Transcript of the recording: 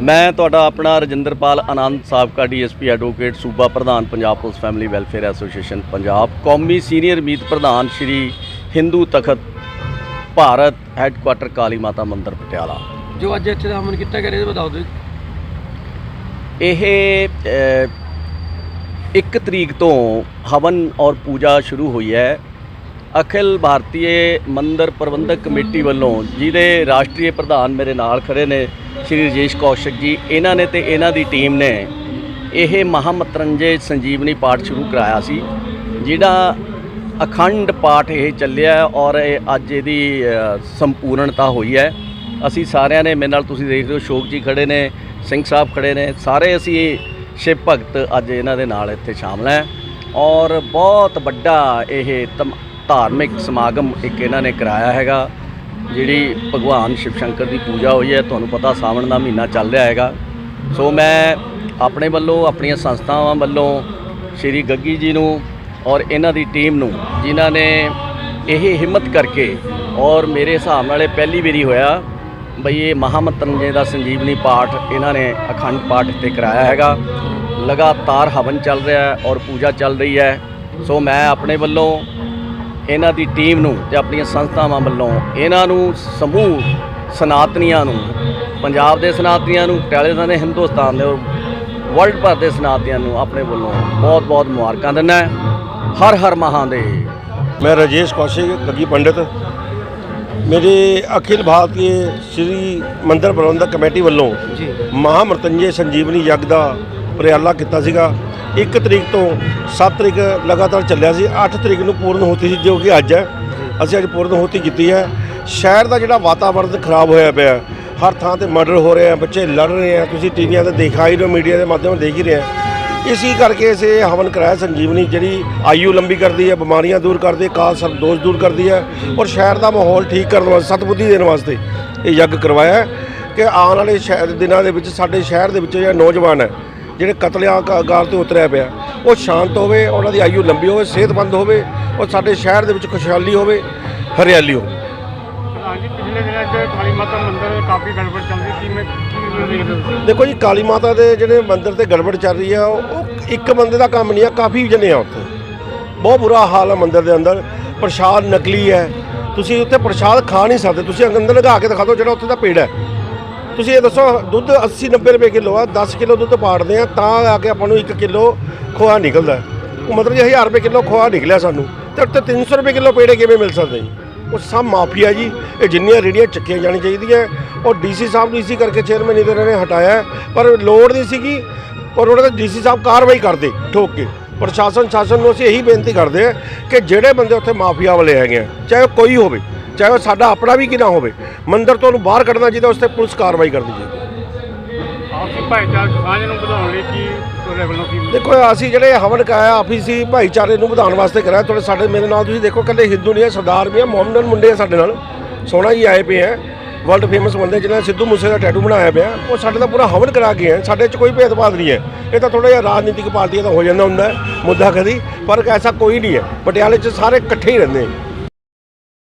ਮੈਂ ਤੁਹਾਡਾ ਆਪਣਾ ਰਜਿੰਦਰਪਾਲ ਆਨੰਦ ਸਾਬਕਾ ਡੀਐਸਪੀ ਐਡਵੋਕੇਟ ਸੂਬਾ ਪ੍ਰਧਾਨ Punjab police family welfare association Punjab ਕੌਮੀ ਸੀਨੀਅਰ ਮੀਤ ਪ੍ਰਧਾਨ ਸ਼੍ਰੀ ਹਿੰਦੂ ਤਖਤ ਭਾਰਤ ਹੈੱਡਕੁਆਟਰ ਕਾਲੀ ਮਾਤਾ ਮੰਦਿਰ ਪਟਿਆਲਾ। ਜੋ ਅੱਜ ਇੱਥੇ ਦਾ ਹਮਨ ਕੀਤਾ ਗਿਆ ਇਹਦੇ ਬਤਾਓ ਦਿਓ ਇਹ ਅ, ਇੱਕ ਤਰੀਕ ਤੋਂ ਹਵਨ ਔਰ ਪੂਜਾ ਸ਼ੁਰੂ ਹੋਈ ਹੈ। ਅਖਿਲ ਭਾਰਤੀ ਮੰਦਰ ਪ੍ਰਬੰਧਕ ਕਮੇਟੀ ਵੱਲੋਂ ਜਿਹਦੇ ਰਾਸ਼ਟਰੀ ਪ੍ਰਧਾਨ ਮੇਰੇ ਨਾਲ ਖੜੇ ਨੇ ਸ਼੍ਰੀ ਰਜੇਸ਼ ਕੌਸ਼ਿਕ ਜੀ, ਇਹਨਾਂ ਨੇ ਤੇ ਇਹਨਾਂ ਦੀ ਟੀਮ ਨੇ ਇਹ ਮਹਾਮਤਰੰਜੇ ਸੰਜੀਵਨੀ ਪਾਠ ਸ਼ੁਰੂ ਕਰਾਇਆ ਸੀ, ਜਿਹੜਾ ਅਖੰਡ ਪਾਠ ਇਹ ਚੱਲਿਆ ਔਰ ਇਹ ਅੱਜ ਇਹਦੀ ਸੰਪੂਰਨਤਾ ਹੋਈ ਹੈ। ਅਸੀਂ ਸਾਰਿਆਂ ਨੇ ਮੇਰੇ ਨਾਲ ਤੁਸੀਂ ਦੇਖ ਰਹੇ ਹੋ, ਸ਼ੋਕ ਜੀ ਖੜੇ ਨੇ, ਸਿੰਘ ਸਾਹਿਬ ਖੜੇ ਨੇ, ਸਾਰੇ ਅਸੀਂ ਸ਼ਿਵ ਭਗਤ ਅੱਜ ਇਹਨਾਂ ਦੇ ਨਾਲ ਇੱਥੇ ਸ਼ਾਮਲ ਹੈ। ਔਰ ਬਹੁਤ ਵੱਡਾ ਇਹ ਤਮ- ਧਾਰਮਿਕ ਸਮਾਗਮ ਇੱਕ ਇਹਨਾਂ ਨੇ ਕਰਾਇਆ ਹੈਗਾ, ਜਿਹੜੀ ਭਗਵਾਨ ਸ਼ਿਵ ਸ਼ੰਕਰ ਦੀ ਪੂਜਾ ਹੋਈ ਹੈ, ਤੁਹਾਨੂੰ ਪਤਾ ਸਾਵਣ ਦਾ ਮਹੀਨਾ ਚੱਲ ਰਿਹਾ ਹੈਗਾ। ਸੋ ਮੈਂ ਆਪਣੇ ਵੱਲੋਂ, ਆਪਣੀਆਂ ਸੰਸਥਾਵਾਂ ਵੱਲੋਂ ਸ਼੍ਰੀ ਗੱਗੀ ਜੀ ਨੂੰ ਔਰ ਇਹਨਾਂ ਦੀ ਟੀਮ ਨੂੰ, ਜਿਨ੍ਹਾਂ ਨੇ ਇਹ ਹਿੰਮਤ ਕਰਕੇ ਔਰ ਮੇਰੇ ਹਿਸਾਬ ਨਾਲ ਇਹ ਪਹਿਲੀ ਵਾਰੀ ਹੋਇਆ, ਬਈ ਇਹ ਮਹਾਮੰਤਰੰਜੇ ਦਾ ਸੰਜੀਵਨੀ ਪਾਠ ਇਹਨਾਂ ਨੇ ਅਖੰਡ ਪਾਠ ਤੇ ਕਰਾਇਆ ਹੈਗਾ। ਲਗਾਤਾਰ ਹਵਨ ਚੱਲ ਰਿਹਾ ਹੈ ਔਰ ਪੂਜਾ ਚੱਲ ਰਹੀ ਹੈ। ਸੋ ਮੈਂ ਆਪਣੇ ਵੱਲੋਂ ਇਹਨਾਂ ਦੀ ਟੀਮ ਨੂੰ ਤੇ ਆਪਣੀਆਂ ਸੰਸਥਾਵਾਂ ਵੱਲੋਂ ਇਹਨਾਂ ਨੂੰ ਸਮੂਹ ਸਨਾਤਨੀਆਂ ਨੂੰ ਪੰਜਾਬ ਦੇ ਸਨਾਤਨੀਆਂ ਨੂੰ ਪਟਿਆਲੇ ਦੇ ਹਿੰਦੁਸਤਾਨ ਦੇ ਔਰ ਵਰਲਡ ਭਰ ਦੇ ਸਨਾਤਨੀਆਂ ਨੂੰ ਆਪਣੇ ਵੱਲੋਂ ਬਹੁਤ-ਬਹੁਤ ਮੁਬਾਰਕਾਂ ਦਿੰਦਾ ਹਰ ਹਰ ਮਹਾਦੇਵ ਮੈਂ ਰਜੇਸ਼ ਕੌਸ਼ਿਕ ਕਗੀ ਪੰਡਿਤ। ਮੇਰੇ ਅਖਿਲ ਭਾਰਤੀ ਸ੍ਰੀ ਮੰਦਰ ਪ੍ਰਬੰਧਕ ਕਮੇਟੀ ਵੱਲੋਂ ਜੀ। ਮਹਾਮਰਤੰਜੇ ਸੰਜੀਵਨੀ ਯੱਗ ਦਾ ਪ੍ਰਿਆਲਾ ਕੀਤਾ ਸੀਗਾ। 1 ਤਰੀਕ ਤੋਂ 7 ਤਰੀਕ ਲਗਾਤਾਰ ਚੱਲਿਆ ਸੀ 8 ਤਰੀਕ ਨੂੰ ਪੂਰਨ ਹੋਤੀ ਸੀ, ਜੋ ਕਿ ਅੱਜ ਹੈ। ਅਸੀਂ ਅੱਜ ਪੂਰਨ ਹੋਤੀ ਕੀਤੀ ਹੈ। ਸ਼ਹਿਰ ਦਾ ਜਿਹੜਾ ਵਾਤਾਵਰਣ ਖਰਾਬ ਹੋਇਆ ਪਿਆ, ਹਰ ਥਾਂ ਤੇ ਮਰਡਰ ਹੋ ਰਹੇ ਆ, ਬੱਚੇ ਲੜ ਰਹੇ ਆ, ਤੁਸੀਂ ਟੀਵੀਆਂ ਤੇ ਦੇਖਾ ਹੀ ਰਹੇ ਹੋ ਮੀਡੀਆ ਦੇ ਮਾਧਿਅਮ ਦੇਖ ਹੀ ਰਹੇ ਆ। ਇਸੀ ਕਰਕੇ ਇਸੇ ਹਵਨ ਕਰਾਇਆ ਸੰਜੀਵਨੀ, ਜਿਹੜੀ ਆਯੂ ਲੰਬੀ ਕਰਦੀ ਹੈ, ਬਿਮਾਰੀਆਂ ਦੂਰ ਕਰਦੀ ਹੈ, ਕਾਲ ਸਭ ਦੋਸ਼ ਦੂਰ ਕਰਦੀ ਹੈ ਔਰ ਸ਼ਹਿਰ ਦਾ ਮਾਹੌਲ ਠੀਕ ਕਰਨ ਵਾਸਤੇ, ਸਤਬੁੱਧੀ ਦੇਣ ਵਾਸਤੇ ਇਹ ਯੱਗ ਕਰਵਾਇਆ ਕਿ ਆਉਣ ਵਾਲੇ ਸ਼ਹਿਰ ਦਿਨਾਂ ਦੇ ਵਿੱਚ, ਸਾਡੇ ਸ਼ਹਿਰ ਦੇ ਵਿੱਚ ਜਿਹੜਾ ਨੌਜਵਾਨ ਹੈ ਜਿਹੜੇ ਕਤਲਿਆਂ ਗਾਲ ਤੇ ਉਤਰਿਆ ਪਿਆ। ਉਹ ਸ਼ਾਂਤ ਹੋਵੇ ਉਹਨਾਂ ਦੀ ਆਯੂ ਲੰਬੀ ਹੋਵੇ ਸਿਹਤਮੰਦ ਹੋਵੇ ਔਰ ਸਾਡੇ ਸ਼ਹਿਰ ਦੇ ਵਿੱਚ ਖੁਸ਼ਹਾਲੀ ਹੋਵੇ ਹਰਿਆਲੀ ਹੋਵੇ। ਹਾਂਜੀ ਪਿਛਲੇ ਦਿਨਾਂ 'ਚ ਕਾਲੀ ਮਾਤਾ ਮੰਦਿਰ ਕਾਫੀ ਗੜਬੜ ਚੱਲਦੀ ਸੀ। ਮੈਂ ਕੀ ਦੇਖਦੇ ਹੋ? ਦੇਖੋ ਜੀ ਕਾਲੀ ਮਾਤਾ ਦੇ ਜਿਹੜੇ ਮੰਦਿਰ ਤੇ ਗੜਬੜ ਚੱਲ ਰਹੀ ਆ ਉਹ ਇੱਕ ਬੰਦੇ ਦਾ ਕੰਮ ਨਹੀਂ ਆ ਕਾਫੀ ਜਣੇ ਆ ਉੱਥੇ। ਬਹੁਤ ਬੁਰਾ ਹਾਲ ਆ ਮੰਦਿਰ ਦੇ ਅੰਦਰ। ਪ੍ਰਸ਼ਾਦ ਨਕਲੀ ਹੈ। ਤੁਸੀਂ ਉੱਥੇ ਪ੍ਰਸ਼ਾਦ ਖਾ ਨਹੀਂ ਸਕਦੇ। ਤੁਸੀਂ ਅੰਦਰ ਲਗਾ ਕੇ ਦਿਖਾ ਦਿਓ ਜਿਹੜਾ ਉੱਥੇ ਦਾ ਪੇੜ ਹੈ। ਤੁਸੀਂ ਇਹ ਦੱਸੋ, ਦੁੱਧ 80 90 ਰੁਪਏ ਕਿਲੋ ਆ 10 ਕਿਲੋ ਦੁੱਧ ਪਾੜਦੇ ਆ, ਤਾਂ ਆ ਕੇ ਆਪਾਂ ਨੂੰ 1 ਕਿਲੋ ਖੋਆ ਨਿਕਲਦਾ ਉਹ ਮਤਲਬ ਜੇ 1000 ਰੁਪਏ ਕਿਲੋ ਖੋਆ ਨਿਕਲਿਆ ਸਾਨੂੰ, ਤੇ ਉੱਤੇ 300 ਰੁਪਏ ਕਿਲੋ ਪੇੜੇ ਕਿਵੇਂ ਮਿਲ ਸਕਦੇ? ਜੀ ਉਹ ਸਭ ਮਾਫੀਆ ਜੀ, ਇਹ ਜਿੰਨੀਆਂ ਰੇੜੀਆਂ ਚੱਕੀਆਂ ਜਾਣੀ ਚਾਹੀਦੀਆਂ ਉਹ ਡੀਸੀ ਸਾਹਿਬ ਨੂੰ ਇਸੀ ਕਰਕੇ ਚੇਅਰਮੈਨ ਇਹਨਾਂ ਨੇ ਹਟਾਇਆ ਪਰ ਲੋੜ ਨਹੀਂ ਸੀਗੀ ਔਰ ਉਹਨਾਂ ਦੇ ਡੀਸੀ ਸਾਹਿਬ ਕਾਰਵਾਈ ਕਰਦੇ, ਠੋਕ ਕੇ। ਪ੍ਰਸ਼ਾਸਨ, ਸ਼ਾਸਨ ਨੂੰ ਅਸੀਂ ਇਹੀ ਬੇਨਤੀ ਕਰਦੇ ਹਾਂ ਕਿ ਜਿਹੜੇ ਬੰਦੇ ਉੱਥੇ ਮਾਫੀਆ ਵਾਲੇ ਹੈਗੇ ਆ, ਚਾਹੇ ਉਹ ਕੋਈ ਹੋਵੇ ਚਾਹੇ ਉਹ ਸਾਡਾ ਆਪਣਾ ਵੀ ਕਿ ਨਾ ਹੋਵੇ ਮੰਦਿਰ ਤੋਂ ਉਹਨੂੰ ਬਾਹਰ ਕੱਢਣਾ ਚਾਹੀਦਾ ਉਸ ਤੇ ਪੁਲਿਸ ਕਾਰਵਾਈ ਕਰਨੀ ਚਾਹੀਦੀ ਆਪਸੀ ਭਾਈਚਾਰਕ ਸਾਂਝ ਨੂੰ ਵਧਾਉਣ ਲਈ ਕੀ ਤੁਹਾਡੇ ਵੱਲੋਂ ਕੀ ਦੇਖੋ ਅਸੀਂ ਜਿਹੜੇ ਹਵਨ ਕਰਾਇਆ ਆਫੀਸੀ ਭਾਈਚਾਰੇ ਨੂੰ ਵਧਾਉਣ ਵਾਸਤੇ ਕਰਾਇਆ ਤੁਹਾਡੇ ਸਾਡੇ ਮੇਰੇ ਨਾਲ ਤੁਸੀਂ ਦੇਖੋ ਕੱਲੇ ਹਿੰਦੂ ਨਹੀਂ ਹੈ ਸਰਦਾਰ ਵੀ ਹੈ ਮੋਮਡਨ ਮੁੰਡੇ ਆ ਸਾਡੇ ਨਾਲ ਸੋਹਣਾ ਜੀ ਆਏ ਪਏ ਆ ਵਰਲਡ ਫੇਮਸ ਬੰਦੇ ਜਿਨ੍ਹਾਂ ਨੇ ਸਿੱਧੂ ਮੂਸੇ ਦਾ ਟੈਟੂ ਬਣਾਇਆ ਪਿਆ ਉਹ ਸਾਡੇ ਦਾ ਪੂਰਾ ਹਵਨ ਕਰਾ ਕੇ ਹੈ ਸਾਡੇ 'ਚ ਕੋਈ ਭੇਦਭਾਵ ਨਹੀਂ ਹੈ। ਇਹ ਤਾਂ ਥੋੜਾ ਜਿਹਾ ਰਾਜਨੀਤਿਕ ਪਾਰਟੀਆਂ ਦਾ ਹੋ ਜਾਂਦਾ ਹੁੰਦਾ ਹੈ ਮੁੱਦਾ ਕਦੀ ਪਰ ਐਸਾ ਕੋਈ ਨਹੀਂ ਹੈ। ਪਟਿਆਲੇ 'ਚ ਸਾਰੇ ਇਕੱਠੇ ਹੀ ਰਹਿੰਦੇ ਹੈ।